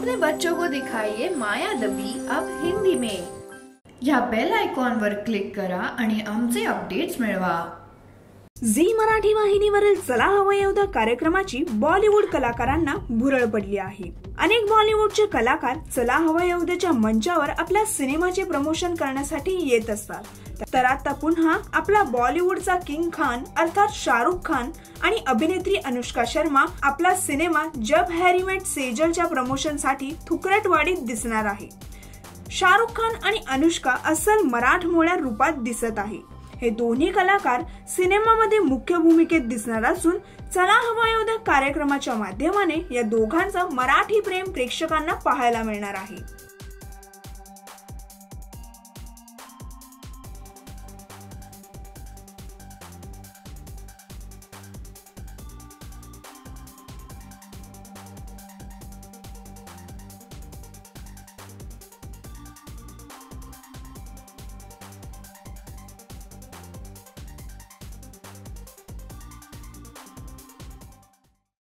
अपने बच्चों को दिखाइए माया दबी अब हिंदी में। ह्या बेल आयकॉनवर क्लिक करा आणि आमचे अपडेट्स मिळवा। झी मराठी वाहिनीवरील चला हवं कार्यक्रमाची बॉलिवूड कलाकारांना भुरळ पडली आहे. अनेक बॉलिवूडचे कलाकार चला हवं मंचावर आपल्या सिनेमाचे प्रमोशन करण्यासाठी येत असतात. तर आता पुन्हा आपला बॉलिवूडचा किंग खान अर्थात शाहरुख खान आणि अभिनेत्री अनुष्का शर्मा आपला सिनेमा जब हॅरीमेट सेजलच्या प्रमोशनसाठी थुकरटवाडीत दिसणार आहे. शाहरुख खान आणि अनुष्का असल मराठमोळ्या रूपात दिसत आहे. हे दोन्ही कलाकार सिनेमामध्ये मुख्य भूमिकेत दिसणार असून चला हवा योद्धा कार्यक्रमाच्या माध्यमाने या दोघांचं मराठी प्रेम प्रेक्षकांना पाहायला मिळणार आहे.